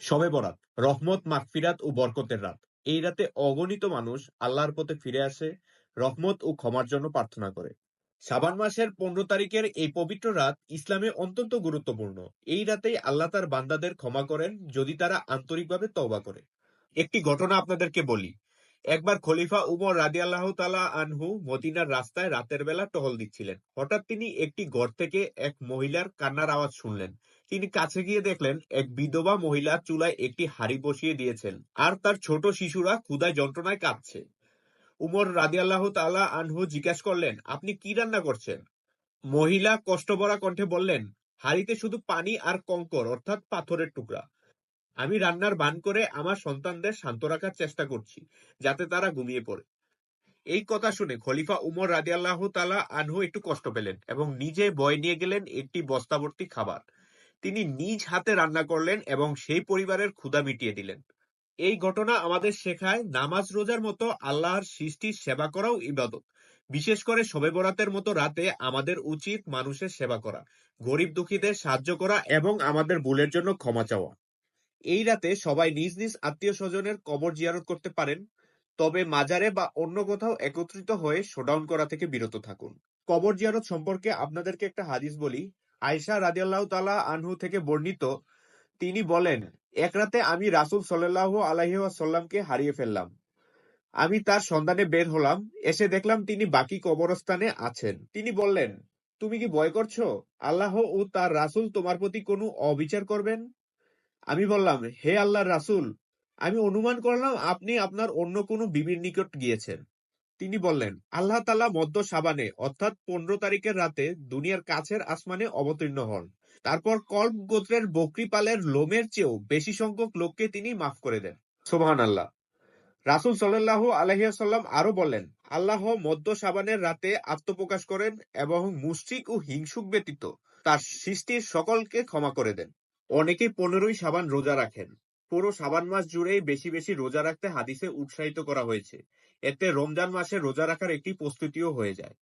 শবে বরাত, রহমত, মাগফিরাত ও বরকতের রাত। এই রাতে অগণিত মানুষ আল্লাহর পথে ফিরে আসে, রহমত ও ক্ষমার জন্য প্রার্থনা করে। শাবান মাসের পনেরো তারিখের এই পবিত্র রাত ইসলামে অত্যন্ত গুরুত্বপূর্ণ। এই রাতেই আল্লাহ তার বান্দাদের ক্ষমা করেন, যদি তারা আন্তরিকভাবে তওবা করে। একটি ঘটনা আপনাদেরকে বলি। একবার খলিফা উমর রাদি আল্লাহ তালা আনহু মদিনার রাস্তায় রাতের বেলা টহল দিচ্ছিলেন। হঠাৎ তিনি একটি ঘর থেকে এক মহিলার কান্নার আওয়াজ শুনলেন। তিনি কাছে গিয়ে দেখলেন, এক বিধবা মহিলা চুলায় একটি হাড়ি বসিয়ে দিয়েছেন আর তার ছোট শিশুরা ক্ষুধায় যন্ত্রণায় কাঁদছে। উমর রাদিয়াল্লাহু তাআলা আনহু জিজ্ঞাসা করলেন, আপনি কি রান্না করছেন? মহিলা কষ্টভরা কণ্ঠে বললেন, হাড়িতে শুধু পানি আর কঙ্কর, অর্থাৎ পাথরের টুকরা। আমি রান্নার বান করে আমার সন্তানদের শান্ত রাখার চেষ্টা করছি, যাতে তারা ঘুমিয়ে পড়ে। এই কথা শুনে খলিফা উমর রাদিয়াল্লাহু তালা আনহু একটু কষ্ট পেলেন এবং নিজে বয় নিয়ে গেলেন একটি বস্তাভর্তি খাবার। তিনি নিজ হাতে রান্না করলেন এবং সেই পরিবারের ক্ষুধা মিটিয়ে দিলেন। এই ঘটনা আমাদের শেখায় নামাজ রোজার মতো আল্লাহর সৃষ্টির সেবা করাও ইবাদত। বিশেষ করে শবে বরাতের মতো রাতে আমাদের উচিত মানুষের সেবা করা, গরিব দুঃখীদের সাহায্য করা এবং আমাদের ভুলের জন্য ক্ষমা চাওয়া। এই রাতে সবাই নিজ নিজ আত্মীয় স্বজনের কবর জিয়ারত করতে পারেন, তবে মাজারে বা অন্য কোথাও একত্রিত হয়ে শোডাউন করা থেকে বিরত থাকুন। কবর জিয়ারত সম্পর্কে আপনাদেরকে একটা হাদিস বলি। আয়সা রাদিয়াল্লাহু তাআলা আনহু থেকে বর্ণিত, তিনি বলেন, এক রাতে আমি রাসূল সাল্লাল্লাহু আলাইহি হারিয়ে ফেললাম। আমি তার সন্ধানে বের হলাম, এসে দেখলাম তিনি বাকি কবরস্থানে আছেন। তিনি বললেন, তুমি কি ভয় করছ? আল্লাহ ও তার রাসূল তোমার প্রতি কোনো অবিচার করবেন? আমি বললাম, হে আল্লাহর রাসূল, আমি অনুমান করলাম আপনি আপনার অন্য কোনো বিবির নিকট গিয়েছেন। তিনি বললেন, আল্লাহ তাআলা মধ্য সাবানে, অর্থাৎ পনেরো তারিখের রাতে দুনিয়ার কাছের আসমানে অবতীর্ণ হন। তারপর কল্প গোত্রের বকরি পালের লোমের চেয়েও বেশি সংখ্যক লোককে তিনি মাফ করে দেন। সোবহান আল্লাহ রাসুল সাল্লাহ আলহিয়াসাল্লাম আরও বললেন, আল্লাহ মধ্য সাবানের রাতে আত্মপ্রকাশ করেন এবং মুশরিক ও হিংসুক ব্যতীত তার সৃষ্টির সকলকে ক্ষমা করে দেন। অনেকেই পনেরোই সাবান রোজা রাখেন। পুরো সাবান মাস জুড়েই বেশি বেশি রোজা রাখতে হাদিসে উৎসাহিত করা হয়েছে। এতে রমজান মাসে রোজা রাখার একটি প্রস্তুতিও হয়ে যায়।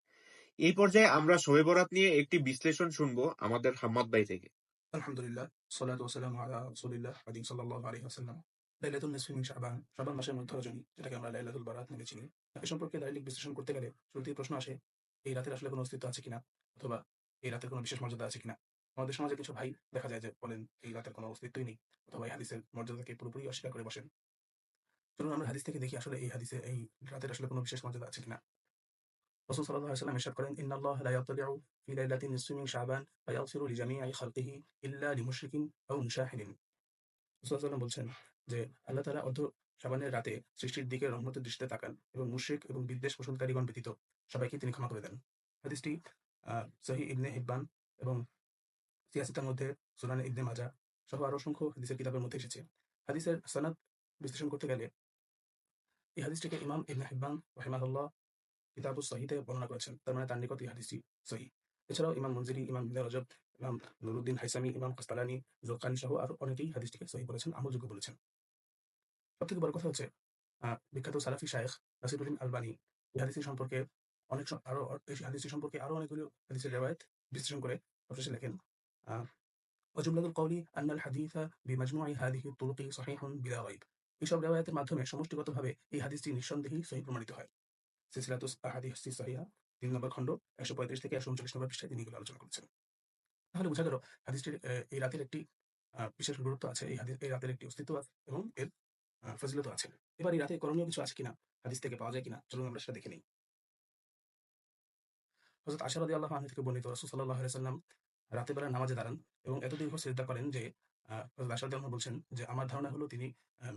এই পর্যায়ে আমরা শোয়ে বরাত নিয়ে একটি বিশ্লেষণ শুনব আমাদের হাম্মাদ ভাই থেকে। আলহামদুলিল্লাহ, সালাতু আলা রাসূলিল্লাহ হাদিম সাল্লাল্লাহু আলাইহি ওয়াসাল্লাম। লাইলাতুন নিসফি মিন শাবান শাবান মাসের মধ্য রজনী যেটাকে আমরা লাইলাতুল বারাত নামে চিনি। এ সম্পর্কে দালিলিক বিশ্লেষণ করতে গেলে শুরুতেই প্রশ্ন আসে, এই রাতের আসলে কোনো অস্তিত্ব আছে কিনা? অথবা এই রাতের কোনো বিশেষ মর্যাদা আছে কিনা? আমাদের সমাজে কিছু ভাই দেখা যায় যে বলেন, এই রাতের কোনো অস্তিত্বই নেই। অথবা এই হাদিসের মর্যাদাকে পুরোপুরি অস্বীকার করে বসেন। চলুন আমরা হাদিস থেকে দেখি আসলে এই হাদিসে এই রাতের আসলে কোনো বিশেষ মর্যাদা আছে কিনা। যে, আল্লাহ তাআলা অর্ধ শাবানের রাতে সৃষ্টির দিকে রহমতের দৃষ্টিতে তাকান এবং মুশরিক এবং বিদ্বেষ পোষণকারীগণ ব্যতীত সবাইকে তিনি ক্ষমা করে দেন। হাদিসটি সহি ইবনে হিব্বান এবং সিয়াসিতার মধ্যে সুনানে ইবনে মাজা সহ আরও অসংখ্য হাদিসের কিতাবের মধ্যে এসেছে। হাদিসের সনদ বিশ্লেষণ করতে গেলে এই হাদিসটিকে ইমাম ইবনে হিব্বান রহিমাহুল্লাহ কিতাবুস সহিতে বর্ণনা করেছেন। তার মানে তার নিকট এই হাদিসটি সহি। এছাড়াও ইমাম মঞ্জিরি ইমাম ইবনে রজব, ইমাম নুরুদ্দিন হাইসামি, ইমাম কাস্তালানি জোকানি সহ আরও অনেকেই হাদিসটিকে সহি বলেছেন, আমলযোগ্য বলেছেন। সবথেকে বড় কথা হচ্ছে বিখ্যাত সালাফি শায়েখ নাসিরুদ্দিন আলবানি এই হাদিসটি সম্পর্কে অনেক আরও, এই হাদিসটি সম্পর্কে আরও অনেকগুলো হাদিসের রেওয়ায়ত বিশ্লেষণ করে অবশেষে লেখেন। وجملة القول أن الحديث بمجموع هذه الطرق صحيح بلا ريب এইসব রেওয়ায়তের মাধ্যমে সমষ্টিগতভাবে এই হাদিসটি নিঃসন্দেহেই সহি প্রমাণিত হয় সিলসিলাতুস আহাদিস সহিহা তিন নম্বর খণ্ড একশো পঁয়ত্রিশ থেকে একশো উনচল্লিশ নম্বর পৃষ্ঠায় তিনি এগুলো আলোচনা করেছেন তাহলে বোঝা গেল হাদিসটির আহ, এই রাতের একটি আহ, বিশেষ গুরুত্ব আছে এই হাদিস এই রাতের একটি অস্তিত্ব আছে এবং এর আহ, ফজিলত আছে এবার এই রাতে করণীয় কিছু আছে কিনা হাদিস থেকে পাওয়া যায় কিনা চলুন আমরা সেটা দেখে নিই হজরত আশা রাদি আল্লাহ থেকে বর্ণিত রসুল সাল্লাহ সাল্লাম রাতে বেলা নামাজে দাঁড়ান এবং এত দীর্ঘ শ্রদ্ধা করেন যে আনহু বলছেন যে, আমার ধারণা হলো তিনি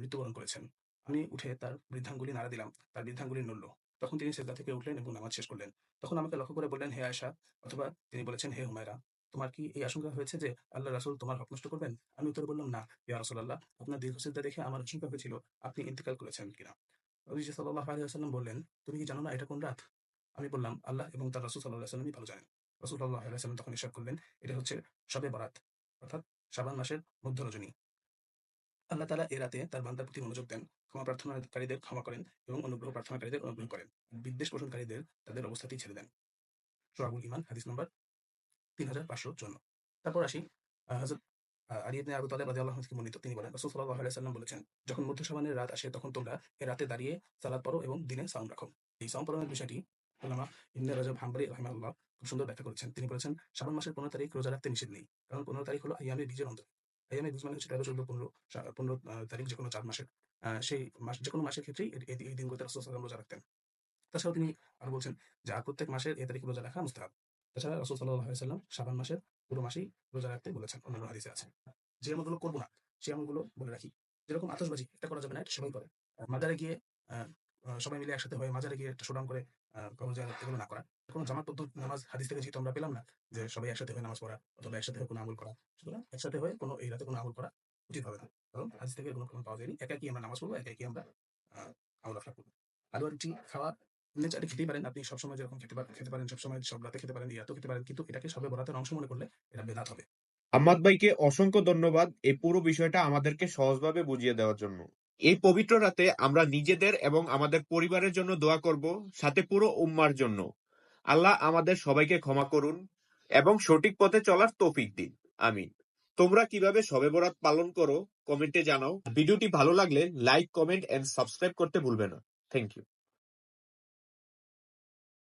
মৃত্যুবরণ করেছেন। আমি উঠে তার বৃদ্ধাঙ্গুলি নাড়া দিলাম, তার বৃদ্ধাঙ্গুলি নড়ল। তখন তিনি সেজদা থেকে উঠলেন এবং নামাজ শেষ করলেন। তখন আমাকে লক্ষ্য করে বললেন, হে আয়সা অথবা তিনি বলেছেন, হে হুমায়রা, তোমার কি এই আশঙ্কা হয়েছে যে আল্লাহ রাসূল তোমার হক নষ্ট করবেন? আমি উত্তর বললাম, না, ইয়া রাসূলুল্লাহ, আপনার দীর্ঘ শ্রদ্ধা দেখে আমার আশঙ্কা হয়েছিল, আপনি ইন্তেকাল করেছেন কিনা? আলাইহি ওয়াসাল্লাম বললেন, তুমি কি জানো না এটা কোন রাত? আমি বললাম, আল্লাহ এবং তার রাসূল সাল্লাল্লাহু আলাইহি ওয়াসাল্লামই ভালো জানেন। রাসূল সাল্লাল্লাহু আলাইহি ওয়াসাল্লাম তখন ইরশাদ করলেন এটা হচ্ছে সবে বরাত অর্থাৎ শাবান মাসের মধ্য রজনী। আল্লাহ তালা এ রাতে তার বান্দার প্রতি মনোযোগ দেন ক্ষমা প্রার্থনাকারীদের ক্ষমা করেন এবং অনুগ্রহ প্রার্থনাকারীদের অনুগ্রহ করেন বিদ্বেষ পোষণকারীদের তাদের অবস্থাতেই ছেড়ে দেন। সোহাবুল ইমান হাদিস নম্বর তিন হাজার পাঁচশো চুয়ান্ন। তারপর আসি আহ, আলী আবু তালেব রাদিয়াল্লাহু আনহু বর্ণিত। তিনি বলেন রাসূল সাল্লাল্লাহু আলাইহি বলেছেন যখন মধ্য শাবানের রাত আসে তখন তোমরা এ রাতে দাঁড়িয়ে সালাত পড়ো এবং দিনে সাওম রাখো। এই সাওম পালনের বিষয়টি উলামা ইবনে রাজব হাম্বলি রাহিমাহুল্লাহ খুব সুন্দর ব্যাখ্যা করেছেন। তিনি বলেছেন শাবান মাসের পনেরো তারিখ রোজা রাখতে নিষেধ নেই। কারণ পনেরো তারিখ হলো আইয়ামে বীজের অন্তর। আইয়ামে বীজ মানে হচ্ছে তেরো, চোদ্দ, পনেরো পনেরো তারিখ যে কোনো চার মাসের। সেই মাস যে কোনো মাসের ক্ষেত্রেই এই- দিনগুলোতে রাসূল রোজা রাখতেন। তাছাড়াও তিনি আরও বলছেন, যে প্রত্যেক মাসের এ তারিখে রোজা রাখা মুস্তাহাব। তাছাড়া রাসূল সাল্লাল্লাহু আলাইহি ওয়াসাল্লাম মাসের পুরো মাসেই রোজা রাখতে বলেছেন। অন্যান্য হাদিসে আছে। যে আমলগুলো করব না সেই আমলগুলো বলে রাখি। যেরকম আতশবাজি, এটা করা যাবে না সবাই করে। মাজারে গিয়ে সবাই মিলে একসাথে হয়ে মাজারে গিয়ে একটা শোডাউন করে এগুলো না করা। কোনো জামাতবদ্ধ নামাজ হাদিস থেকে যেহেতু আমরা পেলাম না, যে সবাই একসাথে হয়ে নামাজ পড়া অথবা একসাথে হয়ে কোনো আমল করা, সুতরাং একসাথে হয়ে কোনো এই রাতে কোনো আমল করা উচিত হবে না। কারণ হাদিস থেকে কোনো পাওয়া যায়নি। একা কি আমরা নামাজ পড়ব? একা কি আমরা আমল করব? আলু রুটি খাওয়া এমনি খেতেই পারেন। আপনি সবসময় যেরকম খেতে পারেন খেতে পারেন, সবসময় সব রাতে খেতে পারেন ইয়াতেও খেতে পারেন। কিন্তু এটাকে সবে বরাতের অংশ মনে করলে এটা বেদাত হবে। আম্মাদ ভাইকে অসংখ্য ধন্যবাদ এই পুরো বিষয়টা আমাদেরকে সহজভাবে বুঝিয়ে দেওয়ার জন্য। এই পবিত্র রাতে আমরা নিজেদের এবং আমাদের পরিবারের জন্য দোয়া করব, সাথে পুরো উম্মার জন্য। আল্লাহ আমাদের সবাইকে ক্ষমা করুন এবং সঠিক পথে চলার তৌফিক দিন। আমিন। তোমরা কীভাবে সবে বরাত পালন করো, কমেন্টে জানাও। ভিডিওটি ভালো লাগলে লাইক, কমেন্ট এন্ড সাবস্ক্রাইব করতে ভুলবে না। Thank you